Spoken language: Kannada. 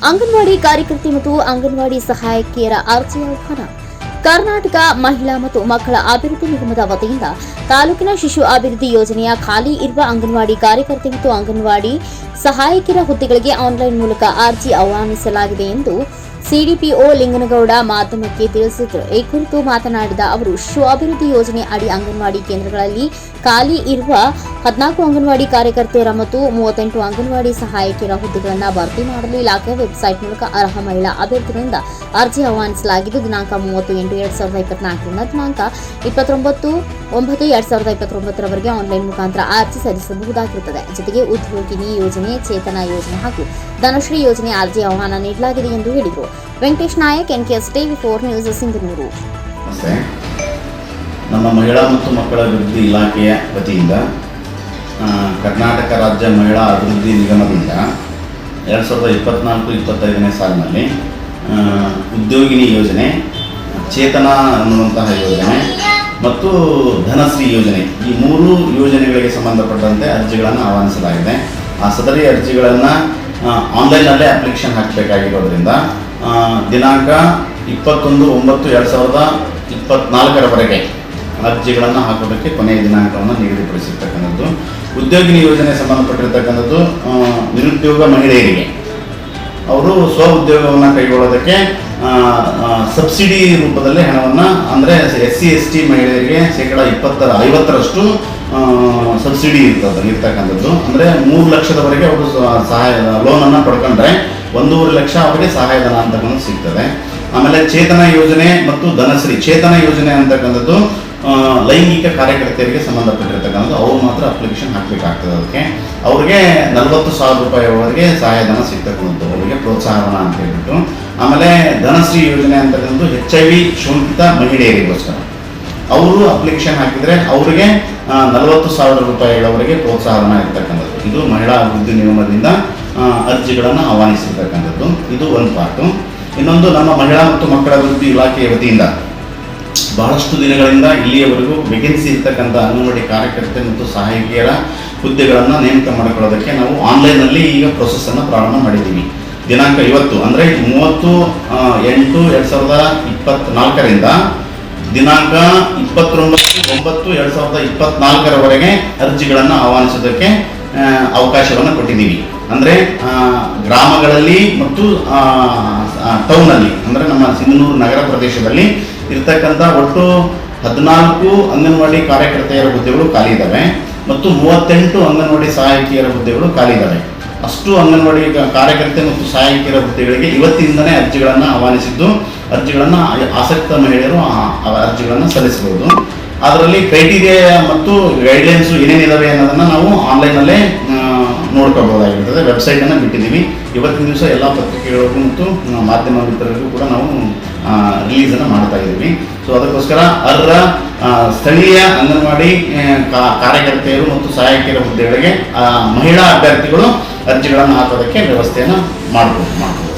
ಅಂಗನವಾಡಿ ಕಾರ್ಯಕರ್ತೆ ಮತ್ತು ಅಂಗನವಾಡಿ ಸಹಾಯಕಿಯರ ಅರ್ಜಿ ಆಹ್ವಾನ ಕರ್ನಾಟಕ ಮಹಿಳಾ ಮತ್ತು ಮಕ್ಕಳ ಅಭಿವೃದ್ಧಿ ನಿಗಮದ ವತಿಯಿಂದ ತಾಲೂಕಿನ ಶಿಶು ಅಭಿವೃದ್ಧಿ ಯೋಜನೆಯ ಖಾಲಿ ಇರುವ ಅಂಗನವಾಡಿ ಕಾರ್ಯಕರ್ತೆ ಮತ್ತು ಅಂಗನವಾಡಿ ಸಹಾಯಕಿಯರ ಹುದ್ದೆಗಳಿಗೆ ಆನ್ಲೈನ್ ಮೂಲಕ ಅರ್ಜಿ ಆಹ್ವಾನಿಸಲಾಗಿದೆ ಎಂದು ಸಿಡಿಪಿಒ ಲಿಂಗನಗೌಡ ಮಾಧ್ಯಮಕ್ಕೆ ತಿಳಿಸಿದರು. ಈ ಕುರಿತು ಮಾತನಾಡಿದ ಅವರು ಅಭಿವೃದ್ಧಿ ಯೋಜನೆ ಅಡಿ ಅಂಗನವಾಡಿ ಕೇಂದ್ರಗಳಲ್ಲಿ ಖಾಲಿ ಇರುವ ಹದಿನಾಲ್ಕು ಅಂಗನವಾಡಿ ಕಾರ್ಯಕರ್ತೆಯರ ಮತ್ತು ಮೂವತ್ತೆಂಟು ಅಂಗನವಾಡಿ ಸಹಾಯಕಿಯರ ಹುದ್ದೆಗಳನ್ನು ಭರ್ತಿ ಮಾಡಲು ಇಲಾಖೆ ವೆಬ್ಸೈಟ್ ಮೂಲಕ ಅರ್ಹ ಮಹಿಳಾ ಅಭ್ಯರ್ಥಿಗಳಿಂದ ಅರ್ಜಿ ಆಹ್ವಾನಿಸಲಾಗಿದ್ದು, ದಿನಾಂಕ ಮೂವತ್ತು ಎಂಟು ಎರಡ್ ಸಾವಿರದ ಇಪ್ಪತ್ನಾಲ್ಕರಿಂದ ದಿನಾಂಕ ಇಪ್ಪತ್ತೊಂಬತ್ತು ಒಂಬತ್ತು ಎರಡ್ ಸಾವಿರದ ಇಪ್ಪತ್ತೊಂಬತ್ತರವರೆಗೆ ಆನ್ಲೈನ್ ಮುಖಾಂತರ ಅರ್ಜಿ ಸಲ್ಲಿಸಬಹುದಾಗಿರುತ್ತದೆ. ಜೊತೆಗೆ ಉದ್ಯೋಗಿನಿ ಯೋಜನೆ, ಚೇತನ ಯೋಜನೆ ಹಾಗೂ ಧನಶ್ರೀ ಯೋಜನೆ ಅರ್ಜಿ ಆಹ್ವಾನ ನೀಡಲಾಗಿದೆ ಎಂದು ಹೇಳಿದರು. Venkatesh Nayak N NKS TV four news Sindhanur. ನಮ್ಮ ಮಹಿಳಾ ಮತ್ತು ಮಕ್ಕಳ ಅಭಿವೃದ್ಧಿ ಇಲಾಖೆಯ ವತಿಯಿಂದ ಕರ್ನಾಟಕ ರಾಜ್ಯ ಮಹಿಳಾ ಅಭಿವೃದ್ಧಿ ನಿಗಮದಿಂದ ಎರಡು ಸಾವಿರದ ಇಪ್ಪತ್ನಾಲ್ಕು, ಇಪ್ಪತ್ತೈದನೇ ಸಾಲಿನಲ್ಲಿ ಉದ್ಯೋಗಿನಿ ಯೋಜನೆ, ಚೇತನ ಅನ್ನುವಂತಹ ಯೋಜನೆ ಮತ್ತು ಧನಶ್ರೀ ಯೋಜನೆ ಈ ಮೂರು ಯೋಜನೆಗಳಿಗೆ ಸಂಬಂಧಪಟ್ಟಂತೆ ಅರ್ಜಿಗಳನ್ನು ಆಹ್ವಾನಿಸಲಾಗಿದೆ. ಆ ಸದರಿ ಅರ್ಜಿಗಳನ್ನು ಆನ್ಲೈನಲ್ಲೇ ಅಪ್ಲಿಕೇಶನ್ ಹಾಕಬೇಕಾಗಿರೋದ್ರಿಂದ ದಿನಾಂಕ ಇಪ್ಪತ್ತೊಂದು ಒಂಬತ್ತು ಎರಡು ಸಾವಿರದ ಇಪ್ಪತ್ನಾಲ್ಕರವರೆಗೆ ಅರ್ಜಿಗಳನ್ನು ಹಾಕೋದಕ್ಕೆ ಕೊನೆಯ ದಿನಾಂಕವನ್ನು ನಿಗದಿಪಡಿಸಿರ್ತಕ್ಕಂಥದ್ದು. ಉದ್ಯೋಗಿನಿ ಯೋಜನೆ ಸಂಬಂಧಪಟ್ಟಿರ್ತಕ್ಕಂಥದ್ದು ನಿರುದ್ಯೋಗ ಮಹಿಳೆಯರಿಗೆ. ಅವರು ಸ್ವ ಉದ್ಯೋಗವನ್ನು ಕೈಗೊಳ್ಳೋದಕ್ಕೆ ಸಬ್ಸಿಡಿ ರೂಪದಲ್ಲಿ ಹಣವನ್ನು, ಅಂದರೆ ಎಸ್ ಸಿ ಎಸ್ ಟಿ ಮಹಿಳೆಯರಿಗೆ ಶೇಕಡ ಇಪ್ಪತ್ತರ, ಐವತ್ತರಷ್ಟು ಸಬ್ಸಿಡಿ ಇರ್ತದೆ ಇರ್ತಕ್ಕಂಥದ್ದು. ಅಂದರೆ ಮೂರು ಲಕ್ಷದವರೆಗೆ ಅವರು ಸಹಾಯ ಲೋನನ್ನು ಪಡ್ಕೊಂಡ್ರೆ ಒಂದೂವರೆ ಲಕ್ಷ ಅವರಿಗೆ ಸಹಾಯಧನ ಅಂತಕ್ಕಂಥದ್ದು ಸಿಗ್ತದೆ. ಆಮೇಲೆ ಚೇತನ ಯೋಜನೆ ಮತ್ತು ಧನಶ್ರೀ. ಚೇತನ ಯೋಜನೆ ಅಂತಕ್ಕಂಥದ್ದು ಲೈಂಗಿಕ ಕಾರ್ಯಕರ್ತೆಯರಿಗೆ ಸಂಬಂಧಪಟ್ಟಿರ್ತಕ್ಕಂಥದ್ದು. ಅವ್ರು ಮಾತ್ರ ಅಪ್ಲಿಕೇಶನ್ ಹಾಕಬೇಕಾಗ್ತದೆ ಅದಕ್ಕೆ. ಅವ್ರಿಗೆ ನಲವತ್ತು ಸಾವಿರ ರೂಪಾಯಿವರೆಗೆ ಸಹಾಯಧನ ಸಿಗ್ತಕ್ಕಂಥದ್ದು, ಅವರಿಗೆ ಪ್ರೋತ್ಸಾಹನ ಅಂತ ಹೇಳ್ಬಿಟ್ಟು. ಆಮೇಲೆ ಧನಶ್ರೀ ಯೋಜನೆ ಅಂತಕ್ಕಂಥದ್ದು ಎಚ್ ಐ ವಿ ಶೋಂಕಿತ ಮಹಿಳೆಯರಿಗೋಸ್ಕರ. ಅವರು ಅಪ್ಲಿಕೇಶನ್ ಹಾಕಿದರೆ ಅವರಿಗೆ ನಲವತ್ತು ಸಾವಿರ ರೂಪಾಯಿಗಳವರೆಗೆ ಪ್ರೋತ್ಸಾಹನ ಇರ್ತಕ್ಕಂಥದ್ದು. ಇದು ಮಹಿಳಾ ಅಭಿವೃದ್ಧಿ ನಿಗಮದಿಂದ ಅರ್ಜಿಗಳನ್ನು ಆಹ್ವಾನಿಸಿರ್ತಕ್ಕಂಥದ್ದು. ಇದು ಒಂದು ಪಾರ್ಟು. ಇನ್ನೊಂದು, ನಮ್ಮ ಮಹಿಳಾ ಮತ್ತು ಮಕ್ಕಳ ಅಭಿವೃದ್ಧಿ ಇಲಾಖೆಯ ವತಿಯಿಂದ ಬಹಳಷ್ಟು ದಿನಗಳಿಂದ ಇಲ್ಲಿಯವರೆಗೂ ವೇಕೆನ್ಸಿ ಇರ್ತಕ್ಕಂಥ ಅಂಗನವಾಡಿ ಕಾರ್ಯಕರ್ತೆ ಮತ್ತು ಸಹಾಯಕಿಯರ ಹುದ್ದೆಗಳನ್ನು ನೇಮಕ ಮಾಡಿಕೊಳ್ಳೋದಕ್ಕೆ ನಾವು ಆನ್ಲೈನ್ನಲ್ಲಿ ಈಗ ಪ್ರೊಸೆಸನ್ನು ಪ್ರಾರಂಭ ಮಾಡಿದ್ದೀವಿ. ದಿನಾಂಕ ಇವತ್ತು, ಅಂದರೆ ಮೂವತ್ತು ಎಂಟು, ಎರಡು ಸಾವಿರದ ಇಪ್ಪತ್ತ್ನಾಲ್ಕರಿಂದ ದಿನಾಂಕ ಇಪ್ಪತ್ತೊಂಬತ್ತು, ಒಂಬತ್ತು, ಎರಡು ಸಾವಿರದ ಇಪ್ಪತ್ನಾಲ್ಕರವರೆಗೆ ಅರ್ಜಿಗಳನ್ನು ಆಹ್ವಾನಿಸೋದಕ್ಕೆ ಅವಕಾಶವನ್ನು ಕೊಟ್ಟಿದ್ದೀವಿ. ಅಂದರೆ ಗ್ರಾಮಗಳಲ್ಲಿ ಮತ್ತು ಟೌನಲ್ಲಿ ಅಂದರೆ ನಮ್ಮ ಸಿಂಧನೂರು ನಗರ ಪ್ರದೇಶದಲ್ಲಿ ಇರ್ತಕ್ಕಂಥ ಒಟ್ಟು ಹದಿನಾಲ್ಕು ಅಂಗನವಾಡಿ ಕಾರ್ಯಕರ್ತೆಯರ ಹುದ್ದೆಗಳು ಖಾಲಿ ಇದ್ದಾವೆ ಮತ್ತು ಮೂವತ್ತೆಂಟು ಅಂಗನವಾಡಿ ಸಹಾಯಕಿಯರ ಹುದ್ದೆಗಳು ಖಾಲಿ ಇದ್ದಾವೆ ಅಷ್ಟು ಅಂಗನವಾಡಿ ಕಾರ್ಯಕರ್ತೆ ಮತ್ತು ಸಹಾಯಕಿಯರ ಹುದ್ದೆಗಳಿಗೆ ಇವತ್ತಿಂದನೇ ಅರ್ಜಿಗಳನ್ನು ಆಹ್ವಾನಿಸಿದ್ದು. ಅರ್ಜಿಗಳನ್ನು ಆಸಕ್ತ ಮಹಿಳೆಯರು ಅರ್ಜಿಗಳನ್ನು ಸಲ್ಲಿಸಬಹುದು. ಅದರಲ್ಲಿ ಕ್ರೈಟೀರಿಯಾ ಮತ್ತು ಗೈಡ್ಲೈನ್ಸು ಏನೇನಿದಾವೆ ಅನ್ನೋದನ್ನು ನಾವು ಆನ್ಲೈನಲ್ಲೇ ನೋಡ್ಕೋಬಹುದಾಗಿರ್ತದೆ ವೆಬ್ಸೈಟನ್ನು ಬಿಟ್ಟಿದ್ದೀವಿ. ಇವತ್ತಿನ ದಿವಸ ಎಲ್ಲ ಪತ್ರಿಕೆಗಳಿಗೂ ಮತ್ತು ಮಾಧ್ಯಮ ಮಿತ್ರರಿಗೂ ಕೂಡ ನಾವು ರಿಲೀಸನ್ನು ಮಾಡ್ತಾ ಇದ್ದೀವಿ. ಸೊ ಅದಕ್ಕೋಸ್ಕರ ಅರ್ಹ ಸ್ಥಳೀಯ ಅಂಗನವಾಡಿ ಕಾರ್ಯಕರ್ತೆಯರು ಮತ್ತು ಸಹಾಯಕಿಯರ ಹುದ್ದೆಗಳಿಗೆ ಮಹಿಳಾ ಅಭ್ಯರ್ಥಿಗಳು ಅರ್ಜಿಗಳನ್ನು ಹಾಕೋದಕ್ಕೆ ವ್ಯವಸ್ಥೆಯನ್ನು ಮಾಡಬಹುದು ಮಾಡ್ಬೋದು